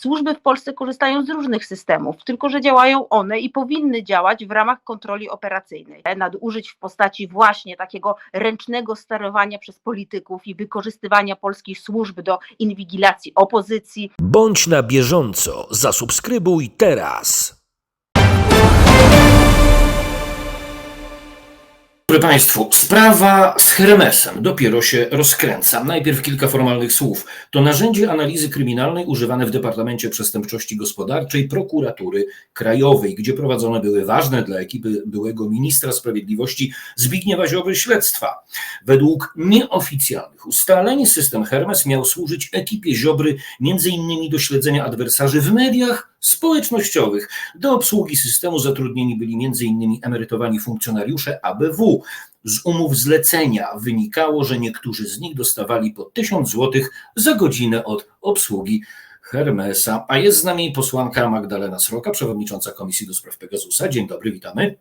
Służby w Polsce korzystają z różnych systemów, tylko że działają one i powinny działać w ramach kontroli operacyjnej. Nadużyć w postaci właśnie takiego ręcznego sterowania przez polityków i wykorzystywania polskich służb do inwigilacji opozycji, Bądź na bieżąco, zasubskrybuj teraz. Dobry Państwu, sprawa z Hermesem dopiero się rozkręca. Najpierw kilka formalnych słów. To narzędzie analizy kryminalnej używane w Departamencie Przestępczości Gospodarczej Prokuratury Krajowej, gdzie prowadzone były ważne dla ekipy byłego ministra sprawiedliwości Zbigniewa Ziobry śledztwa. Według nieoficjalnych ustaleń system Hermes miał służyć ekipie Ziobry m.in. do śledzenia adwersarzy w mediach społecznościowych. Do obsługi systemu zatrudnieni byli m.in. emerytowani funkcjonariusze ABW. Z umów zlecenia wynikało, że niektórzy z nich dostawali po 1000 zł za godzinę od obsługi Hermesa. A jest z nami posłanka Magdalena Sroka, przewodnicząca Komisji do Spraw Pegasusa. Dzień dobry, witamy.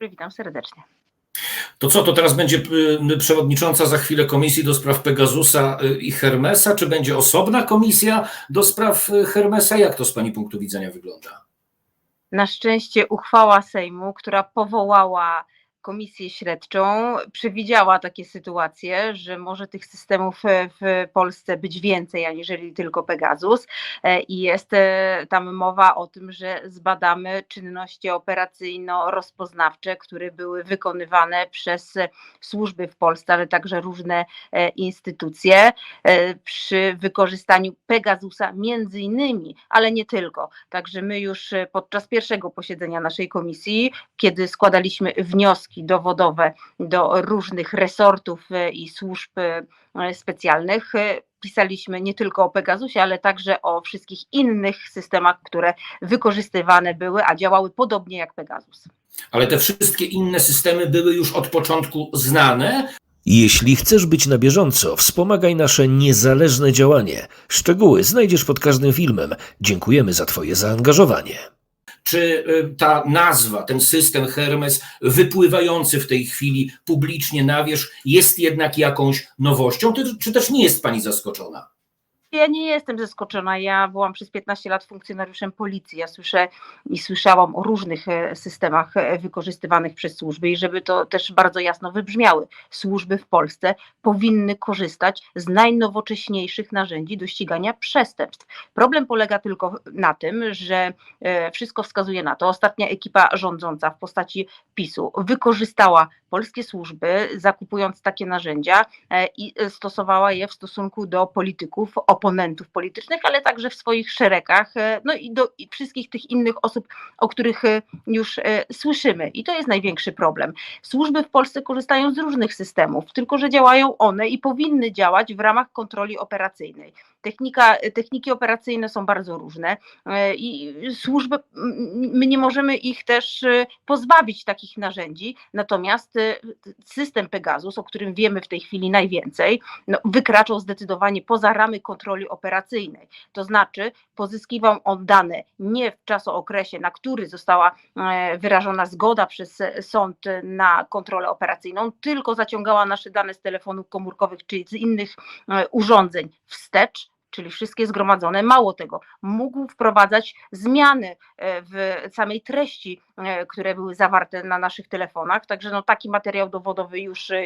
witam serdecznie. To co, to teraz będzie y, przewodnicząca za chwilę Komisji do Spraw Pegasusa y, i Hermesa? Czy będzie osobna komisja do spraw y, Hermesa? Jak to z Pani punktu widzenia wygląda? Na szczęście uchwała Sejmu, która powołała komisję śledczą, przewidziała takie sytuacje, że może tych systemów e, w Polsce być więcej, aniżeli tylko Pegasus. E, I jest e, tam mowa o tym, że zbadamy czynności operacyjno-rozpoznawcze, które były wykonywane przez służby w Polsce, ale także różne instytucje przy wykorzystaniu Pegasusa między innymi, ale nie tylko. Także my już podczas pierwszego posiedzenia naszej komisji, kiedy składaliśmy wnioski dowodowe do różnych resortów e, i służb e, specjalnych. e, Pisaliśmy nie tylko o Pegasusie, ale także o wszystkich innych systemach, które wykorzystywane były, a działały podobnie jak Pegasus. Ale te wszystkie inne systemy były już od początku znane. Jeśli chcesz być na bieżąco, wspomagaj nasze niezależne działanie. Szczegóły znajdziesz pod każdym filmem. Dziękujemy za Twoje zaangażowanie. Czy y, ta nazwa, ten system Hermes, wypływający w tej chwili publicznie na wierzch, jest jednak jakąś nowością, czy, czy też nie jest Pani zaskoczona? Ja nie jestem zaskoczona. Ja byłam przez 15 lat funkcjonariuszem policji. Ja słyszę i słyszałam o różnych e, systemach e, wykorzystywanych przez służby i żeby to też bardzo jasno wybrzmiały. Służby w Polsce powinny korzystać z najnowocześniejszych narzędzi do ścigania przestępstw. Problem polega tylko na tym, że e, wszystko wskazuje na to. Ostatnia ekipa rządząca w postaci PiSu wykorzystała polskie służby, zakupując takie narzędzia i stosowała je w stosunku do polityków, oponentów politycznych, ale także w swoich szeregach, e, no i do i wszystkich tych innych osób, o których e, już e, słyszymy. I to jest największy problem. Służby w Polsce korzystają z różnych systemów, tylko że działają one i powinny działać w ramach kontroli operacyjnej. Technika, techniki operacyjne są bardzo różne e, i służby, my nie możemy ich też e, pozbawić takich narzędzi, natomiast e, system Pegasus, o którym wiemy w tej chwili najwięcej, no, wykraczał zdecydowanie poza ramy kontroli operacyjnej. To znaczy pozyskiwał on dane nie w czasookresie, na który została wyrażona zgoda przez sąd na kontrolę operacyjną, tylko zaciągała nasze dane z telefonów komórkowych czy z innych urządzeń wstecz, czyli wszystkie zgromadzone. Mało tego, mógł wprowadzać zmiany e, w samej treści, e, które były zawarte na naszych telefonach. Także no, taki materiał dowodowy już e,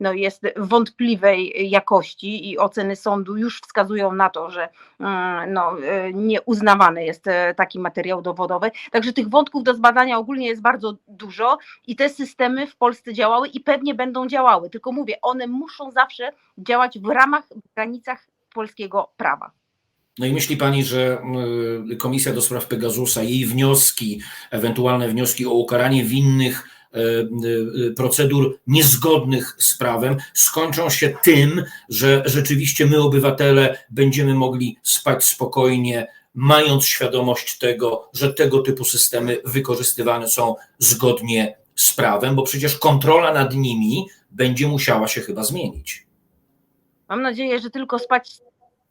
no, jest wątpliwej jakości i oceny sądu już wskazują na to, że mm, no, nieuznawany jest taki materiał dowodowy. Także tych wątków do zbadania ogólnie jest bardzo dużo i te systemy w Polsce działały i pewnie będą działały. Tylko mówię, one muszą zawsze działać w ramach, w granicach polskiego prawa. No i myśli Pani, że y, Komisja do Spraw Pegasusa, jej wnioski, ewentualne wnioski o ukaranie winnych y, y, procedur niezgodnych z prawem skończą się tym, że rzeczywiście my, obywatele, będziemy mogli spać spokojnie, mając świadomość tego, że tego typu systemy wykorzystywane są zgodnie z prawem, bo przecież kontrola nad nimi będzie musiała się chyba zmienić. Mam nadzieję, że tylko spać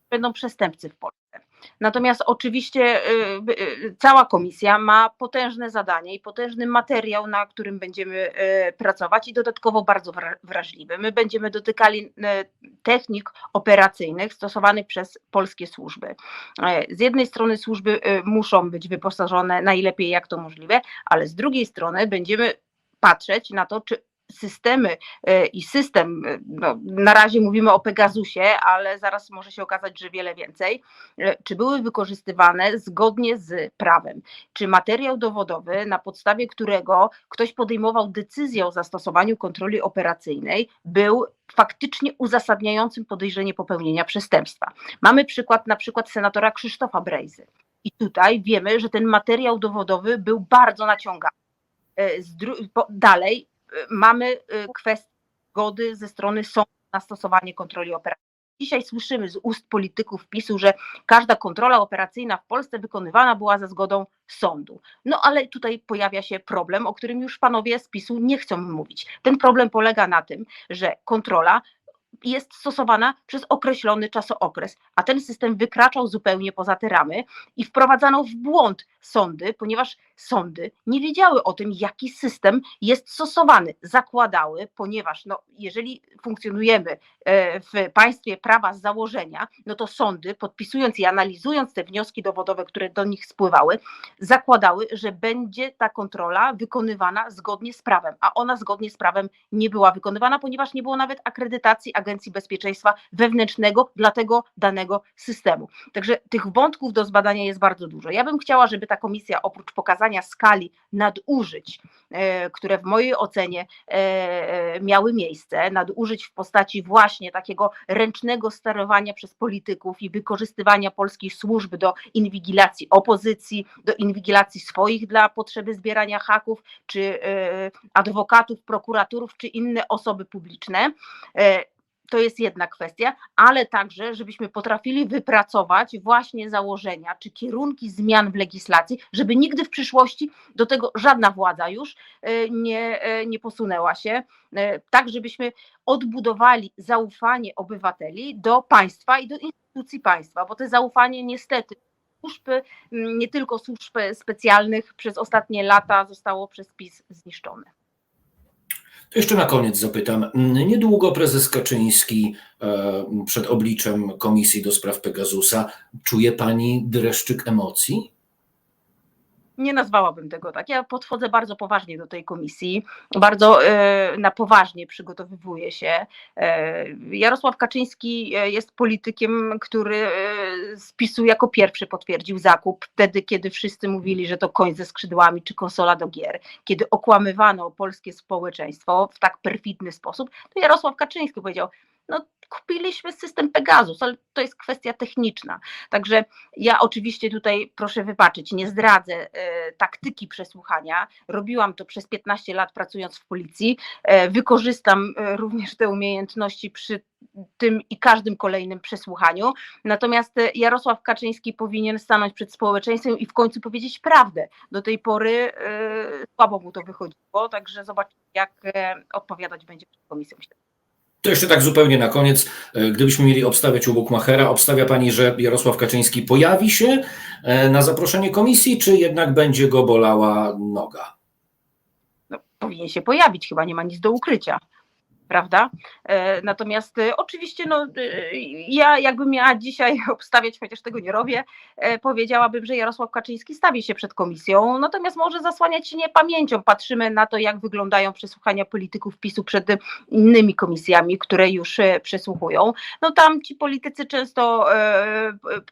będą przestępcy w Polsce. Natomiast oczywiście y, y, cała komisja ma potężne zadanie i potężny materiał, na którym będziemy y, pracować i dodatkowo bardzo wra- wrażliwy. My będziemy dotykali y, technik operacyjnych stosowanych przez polskie służby. Z jednej strony służby y, muszą być wyposażone najlepiej jak to możliwe, ale z drugiej strony będziemy patrzeć na to, czy systemy e, i system, e, no, na razie mówimy o Pegasusie, ale zaraz może się okazać, że wiele więcej, e, czy były wykorzystywane zgodnie z prawem? Czy materiał dowodowy, na podstawie którego ktoś podejmował decyzję o zastosowaniu kontroli operacyjnej, był faktycznie uzasadniającym podejrzenie popełnienia przestępstwa? Mamy przykład na przykład senatora Krzysztofa Brejzy. I tutaj wiemy, że ten materiał dowodowy był bardzo naciągany. Dalej mamy e, kwestię zgody ze strony sądu na stosowanie kontroli operacyjnej. Dzisiaj słyszymy z ust polityków PiSu, że każda kontrola operacyjna w Polsce wykonywana była za zgodą sądu. No ale tutaj pojawia się problem, o którym już panowie z PiSu nie chcą mówić. Ten problem polega na tym, że kontrola jest stosowana przez określony czasookres, a ten system wykraczał zupełnie poza te ramy i wprowadzano w błąd sądy, ponieważ sądy nie wiedziały o tym, jaki system jest stosowany. Zakładały, ponieważ no, jeżeli funkcjonujemy e, w państwie prawa z założenia, no to sądy, podpisując i analizując te wnioski dowodowe, które do nich spływały, zakładały, że będzie ta kontrola wykonywana zgodnie z prawem, a ona zgodnie z prawem nie była wykonywana, ponieważ nie było nawet akredytacji Agencji Bezpieczeństwa Wewnętrznego dla tego danego systemu. Także tych wątków do zbadania jest bardzo dużo. Ja bym chciała, żeby ta komisja oprócz pokazania skali nadużyć, e, które w mojej ocenie e, miały miejsce, nadużyć w postaci właśnie takiego ręcznego sterowania przez polityków i wykorzystywania polskich służb do inwigilacji opozycji, do inwigilacji swoich dla potrzeby zbierania haków, czy e, adwokatów, prokuratorów, czy inne osoby publiczne. To jest jedna kwestia, ale także, żebyśmy potrafili wypracować właśnie założenia czy kierunki zmian w legislacji, żeby nigdy w przyszłości do tego żadna władza już e, nie, e, nie posunęła się, e, tak żebyśmy odbudowali zaufanie obywateli do państwa i do instytucji państwa, bo to zaufanie niestety służb, m, nie tylko służb specjalnych przez ostatnie lata zostało przez PiS zniszczone. Jeszcze na koniec zapytam. Niedługo prezes Kaczyński e, przed obliczem Komisji do Spraw Pegasusa. Czuje pani dreszczyk emocji? Nie nazwałabym tego tak. Ja podchodzę bardzo poważnie do tej komisji, bardzo e, na poważnie przygotowywuję się. E, Jarosław Kaczyński e, jest politykiem, który z jako pierwszy potwierdził zakup wtedy, kiedy wszyscy mówili, że to koń ze skrzydłami czy konsola do gier, kiedy okłamywano polskie społeczeństwo w tak perfidny sposób, to Jarosław Kaczyński powiedział, no kupiliśmy system Pegasus, ale to jest kwestia techniczna. Także ja oczywiście tutaj proszę wybaczyć, nie zdradzę e, taktyki przesłuchania. Robiłam to przez 15 lat pracując w policji. E, wykorzystam e, również te umiejętności przy tym i każdym kolejnym przesłuchaniu. Natomiast Jarosław Kaczyński powinien stanąć przed społeczeństwem i w końcu powiedzieć prawdę. Do tej pory słabo mu to wychodziło, także zobaczymy, jak odpowiadać będzie przed komisją. To jeszcze tak zupełnie na koniec. E, Gdybyśmy mieli obstawiać u Bukmachera, obstawia pani, że Jarosław Kaczyński pojawi się e, na zaproszenie komisji, czy jednak będzie go bolała noga? no, powinien się pojawić, chyba nie ma nic do ukrycia. Prawda? E, Natomiast e, oczywiście, no, e, ja jakbym miała dzisiaj obstawiać, chociaż tego nie robię, powiedziałabym, że Jarosław Kaczyński stawi się przed komisją, natomiast może zasłaniać się niepamięcią. Patrzymy na to, jak wyglądają przesłuchania polityków PiSu przed innymi komisjami, które już przesłuchują. No tam ci politycy często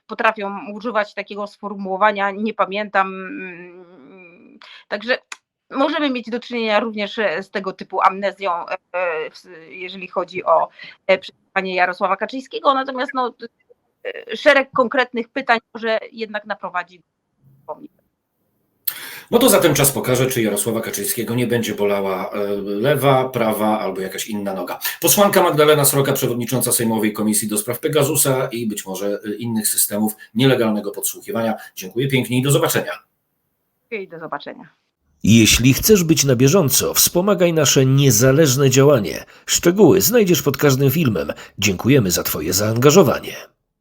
potrafią używać takiego sformułowania, nie pamiętam. mm, Także możemy mieć do czynienia również e, z tego typu amnezją, e, e, jeżeli chodzi o przesłuchanie Jarosława Kaczyńskiego, natomiast no, szereg konkretnych pytań może jednak naprowadzi. No to zatem czas pokaże, czy Jarosława Kaczyńskiego nie będzie bolała lewa, prawa albo jakaś inna noga. Posłanka Magdalena Sroka, przewodnicząca Sejmowej Komisji do Spraw Pegasusa i być może innych systemów nielegalnego podsłuchiwania. Dziękuję pięknie i do zobaczenia. I do zobaczenia. Jeśli chcesz być na bieżąco, wspomagaj nasze niezależne działanie. Szczegóły znajdziesz pod każdym filmem. Dziękujemy za Twoje zaangażowanie.